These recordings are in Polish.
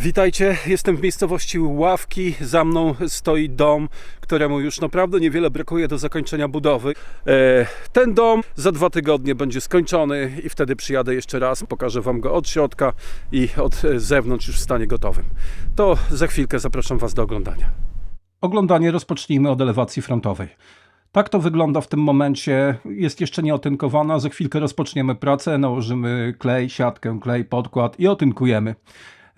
Witajcie, jestem w miejscowości Ławki. Za mną stoi dom, któremu już naprawdę niewiele brakuje do zakończenia budowy. E, Ten dom za dwa tygodnie będzie skończony i wtedy przyjadę jeszcze raz, pokażę Wam go od środka i od zewnątrz już w stanie gotowym. To za chwilkę zapraszam Was do oglądania. Oglądanie rozpocznijmy od elewacji frontowej. Tak to wygląda w tym momencie. Jest jeszcze nieotynkowana. Za chwilkę rozpoczniemy pracę, nałożymy klej, siatkę, klej, podkład i otynkujemy.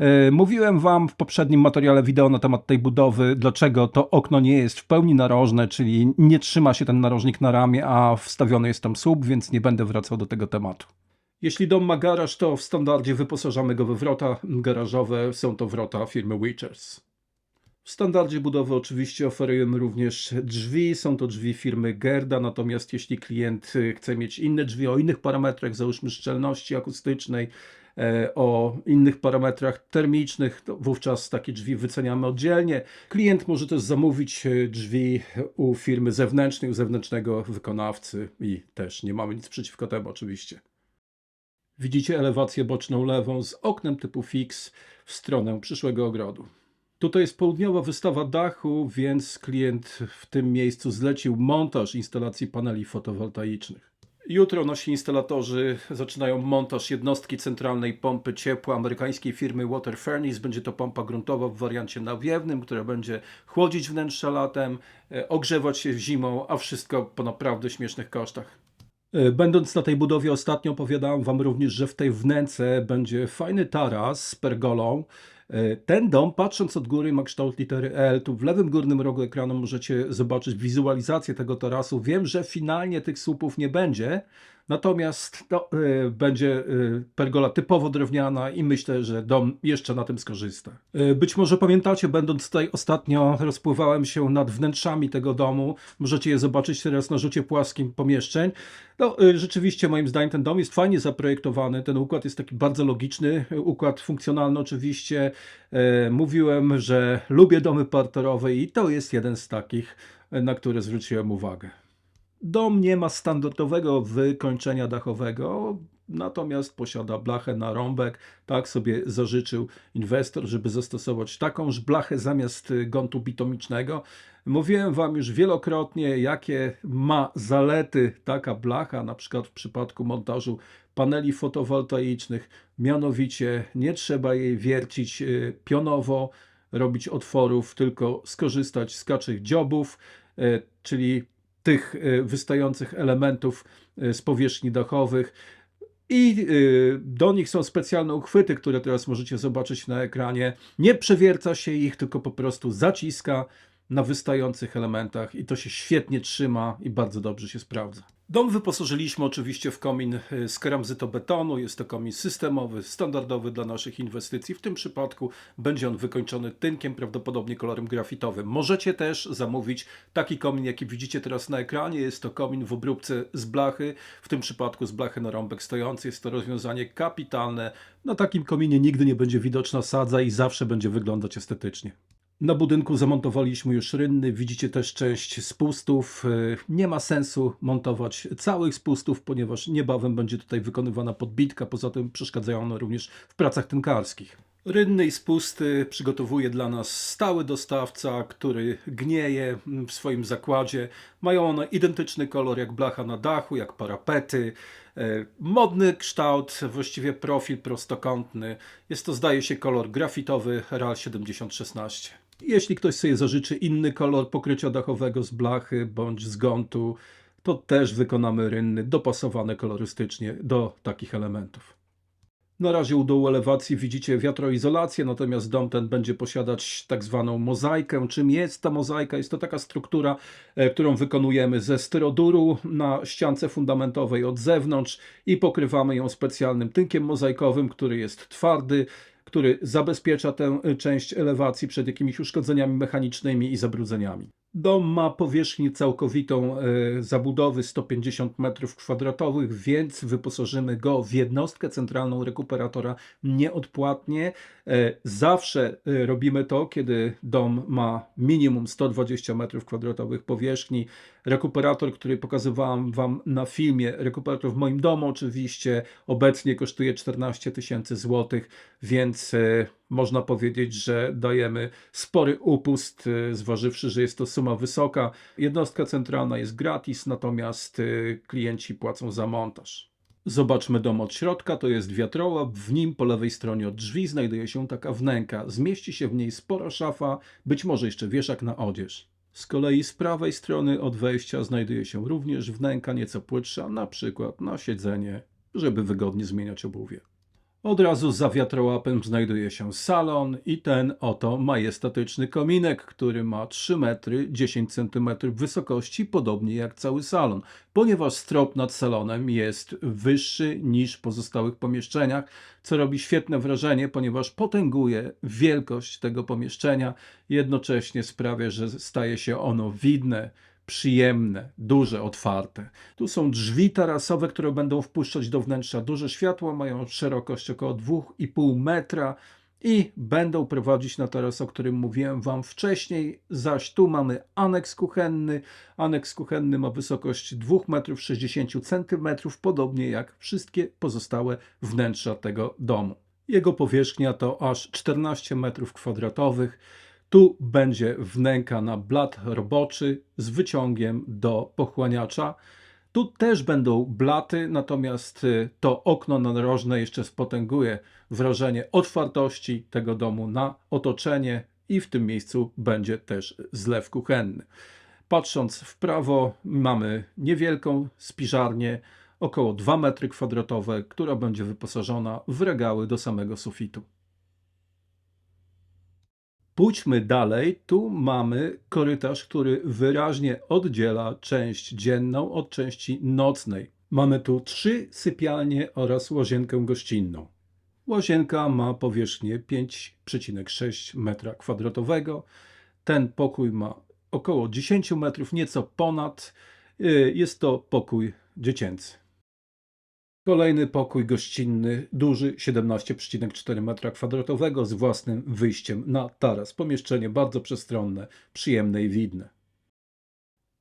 E, Mówiłem Wam w poprzednim materiale wideo na temat tej budowy, dlaczego to okno nie jest w pełni narożne, czyli nie trzyma się ten narożnik na ramie, a wstawiony jest tam słup, więc nie będę wracał do tego tematu. Jeśli dom ma garaż, to w standardzie wyposażamy go we wrota garażowe. Są to wrota firmy Witchers. W standardzie budowy oczywiście oferujemy również drzwi. Są to drzwi firmy Gerda, natomiast jeśli klient y, chce mieć inne drzwi o innych parametrach, załóżmy szczelności akustycznej, e, o innych parametrach termicznych, to wówczas takie drzwi wyceniamy oddzielnie. Klient może też zamówić e, drzwi u firmy zewnętrznej, u zewnętrznego wykonawcy i też nie mamy nic przeciwko temu oczywiście. Widzicie elewację boczną lewą z oknem typu fix w stronę przyszłego ogrodu. Tutaj jest południowa wystawa dachu, więc klient w tym miejscu zlecił montaż instalacji paneli fotowoltaicznych. Jutro nasi instalatorzy zaczynają montaż jednostki centralnej pompy ciepła amerykańskiej firmy Water Furnace. Będzie to pompa gruntowa w wariancie nawiewnym, która będzie chłodzić wnętrza latem, e, ogrzewać się zimą, a wszystko po naprawdę śmiesznych kosztach. E, Będąc na tej budowie ostatnio opowiadałem Wam również, że w tej wnęce będzie fajny taras z pergolą. E, Ten dom, patrząc od góry, ma kształt litery L. Tu w lewym górnym rogu ekranu możecie zobaczyć wizualizację tego tarasu. Wiem, że finalnie tych słupów nie będzie, natomiast no, e, będzie e, pergola typowo drewniana i myślę, że dom jeszcze na tym skorzysta. E, Być może pamiętacie, będąc tutaj ostatnio, rozpływałem się nad wnętrzami tego domu. Możecie je zobaczyć teraz na rzucie płaskim pomieszczeń. No, y, rzeczywiście moim zdaniem ten dom jest fajnie zaprojektowany. Ten układ jest taki bardzo logiczny, y, układ funkcjonalny oczywiście. E, Mówiłem, że lubię domy parterowe i to jest jeden z takich, y, na które zwróciłem uwagę. Dom nie ma standardowego wykończenia dachowego, natomiast posiada blachę na rąbek. Tak sobie zażyczył inwestor, żeby zastosować takąż blachę zamiast gontu bitomicznego. Mówiłem Wam już wielokrotnie, jakie ma zalety taka blacha, na przykład w przypadku montażu paneli fotowoltaicznych. Mianowicie nie trzeba jej wiercić y, pionowo, robić otworów, tylko skorzystać z kaczych dziobów, y, czyli tych y, wystających elementów y, z powierzchni dachowych. I y, do nich są specjalne uchwyty, które teraz możecie zobaczyć na ekranie. Nie przewierca się ich, tylko po prostu zaciska na wystających elementach i to się świetnie trzyma i bardzo dobrze się sprawdza. Dom wyposażyliśmy oczywiście w komin y, z keramzytobetonu. Jest to komin systemowy, standardowy dla naszych inwestycji. W tym przypadku będzie on wykończony tynkiem, prawdopodobnie kolorem grafitowym. Możecie też zamówić taki komin, jaki widzicie teraz na ekranie. Jest to komin w obróbce z blachy, w tym przypadku z blachy na rąbek stojący. Jest to rozwiązanie kapitalne. Na takim kominie nigdy nie będzie widoczna sadza i zawsze będzie wyglądać estetycznie. Na budynku zamontowaliśmy już rynny, widzicie też część spustów. E, Nie ma sensu montować całych spustów, ponieważ niebawem będzie tutaj wykonywana podbitka, poza tym przeszkadzają one również w pracach tynkarskich. Rynny i spusty przygotowuje dla nas stały dostawca, który gnieje w swoim zakładzie. Mają one identyczny kolor jak blacha na dachu, jak parapety. E, Modny kształt, właściwie profil prostokątny. Jest to, zdaje się, kolor grafitowy RAL 7016. Jeśli ktoś sobie zażyczy inny kolor pokrycia dachowego z blachy bądź z gontu, to też wykonamy rynny dopasowane kolorystycznie do takich elementów. Na razie u dołu elewacji widzicie wiatroizolację, natomiast dom ten będzie posiadać tak zwaną mozaikę. Czym jest ta mozaika? Jest to taka struktura, e, którą wykonujemy ze styroduru na ściance fundamentowej od zewnątrz i pokrywamy ją specjalnym tynkiem mozaikowym, który jest twardy, który zabezpiecza tę y, część elewacji przed jakimiś uszkodzeniami mechanicznymi i zabrudzeniami. Dom ma powierzchnię całkowitą e, zabudowy 150 m2, więc wyposażymy go w jednostkę centralną rekuperatora nieodpłatnie. E, Zawsze e, robimy to, kiedy dom ma minimum 120 m2 powierzchni. Rekuperator, który pokazywałem Wam na filmie, rekuperator w moim domu oczywiście, obecnie kosztuje 14 tysięcy złotych, więc Można powiedzieć, że dajemy spory upust, y, zważywszy, że jest to suma wysoka. Jednostka centralna jest gratis, natomiast y, klienci płacą za montaż. Zobaczmy dom od środka, to jest wiatrołap, w nim po lewej stronie od drzwi znajduje się taka wnęka. Zmieści się w niej spora szafa, być może jeszcze wieszak na odzież. Z kolei z prawej strony od wejścia znajduje się również wnęka nieco płytsza, na przykład na siedzenie, żeby wygodnie zmieniać obuwie. Od razu za wiatrołapem znajduje się salon i ten oto majestatyczny kominek, który ma 3 metry 10 cm wysokości, podobnie jak cały salon. Ponieważ strop nad salonem jest wyższy niż w pozostałych pomieszczeniach, co robi świetne wrażenie, ponieważ potęguje wielkość tego pomieszczenia, jednocześnie sprawia, że staje się ono widne, przyjemne, duże, otwarte. Tu są drzwi tarasowe, które będą wpuszczać do wnętrza duże światło, mają szerokość około 2,5 metra i będą prowadzić na taras, o którym mówiłem Wam wcześniej, zaś tu mamy aneks kuchenny. Aneks kuchenny ma wysokość 2,60 m, podobnie jak wszystkie pozostałe wnętrza tego domu. Jego powierzchnia to aż 14 m2. Tu będzie wnęka na blat roboczy z wyciągiem do pochłaniacza. Tu też będą blaty, natomiast y, to okno narożne jeszcze spotęguje wrażenie otwartości tego domu na otoczenie i w tym miejscu będzie też zlew kuchenny. Patrząc w prawo mamy niewielką spiżarnię, około 2 metry kwadratowe, która będzie wyposażona w regały do samego sufitu. Pójdźmy dalej. Tu mamy korytarz, który wyraźnie oddziela część dzienną od części nocnej. Mamy tu trzy sypialnie oraz łazienkę gościnną. Łazienka ma powierzchnię 5,6 m2. Ten pokój ma około 10 metrów, nieco ponad. Y, Jest to pokój dziecięcy. Kolejny pokój gościnny, duży, 17,4 m2 z własnym wyjściem na taras. Pomieszczenie bardzo przestronne, przyjemne i widne.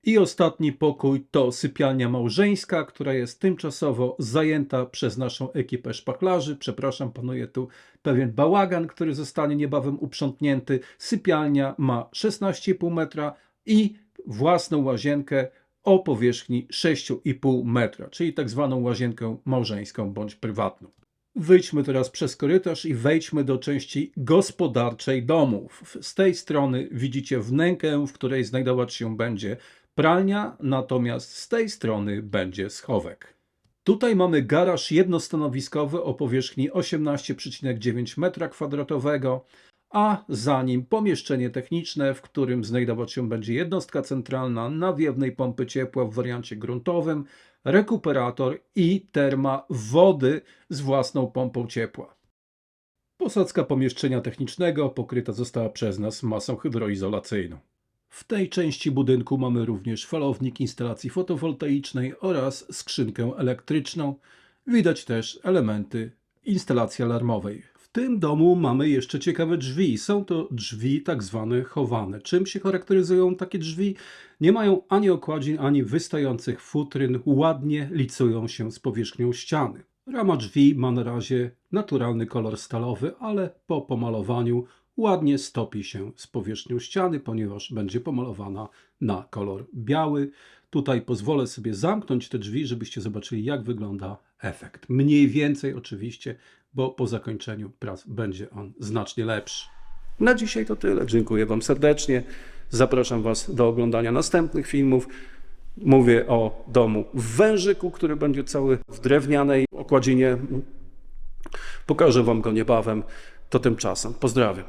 I ostatni pokój to sypialnia małżeńska, która jest tymczasowo zajęta przez naszą ekipę szpachlarzy. Przepraszam, panuje tu pewien bałagan, który zostanie niebawem uprzątnięty. Sypialnia ma 16,5 metra i własną łazienkę o powierzchni 6,5 metra, czyli tak zwaną łazienkę małżeńską bądź prywatną. Wyjdźmy teraz przez korytarz i wejdźmy do części gospodarczej domów. Z tej strony widzicie wnękę, w której znajdować się będzie pralnia, natomiast z tej strony będzie schowek. Tutaj mamy garaż jednostanowiskowy o powierzchni 18,9 m2, a za nim pomieszczenie techniczne, w którym znajdować się będzie jednostka centralna nawiewnej pompy ciepła w wariancie gruntowym, rekuperator i terma wody z własną pompą ciepła. Posadzka pomieszczenia technicznego pokryta została przez nas masą hydroizolacyjną. W tej części budynku mamy również falownik instalacji fotowoltaicznej oraz skrzynkę elektryczną. Widać też elementy instalacji alarmowej. W tym domu mamy jeszcze ciekawe drzwi. Są to drzwi tak zwane chowane. Czym się charakteryzują takie drzwi? Nie mają ani okładzin, ani wystających futryn. Ładnie licują się z powierzchnią ściany. Rama drzwi ma na razie naturalny kolor stalowy, ale po pomalowaniu ładnie stopi się z powierzchnią ściany, ponieważ będzie pomalowana na kolor biały. Tutaj pozwolę sobie zamknąć te drzwi, żebyście zobaczyli, jak wygląda efekt. Mniej więcej oczywiście, bo po zakończeniu prac będzie on znacznie lepszy. Na dzisiaj to tyle. Dziękuję Wam serdecznie. Zapraszam Was do oglądania następnych filmów. Mówię o domu w Wężyku, który będzie cały w drewnianej okładzinie. Pokażę Wam go niebawem. To tymczasem. Pozdrawiam.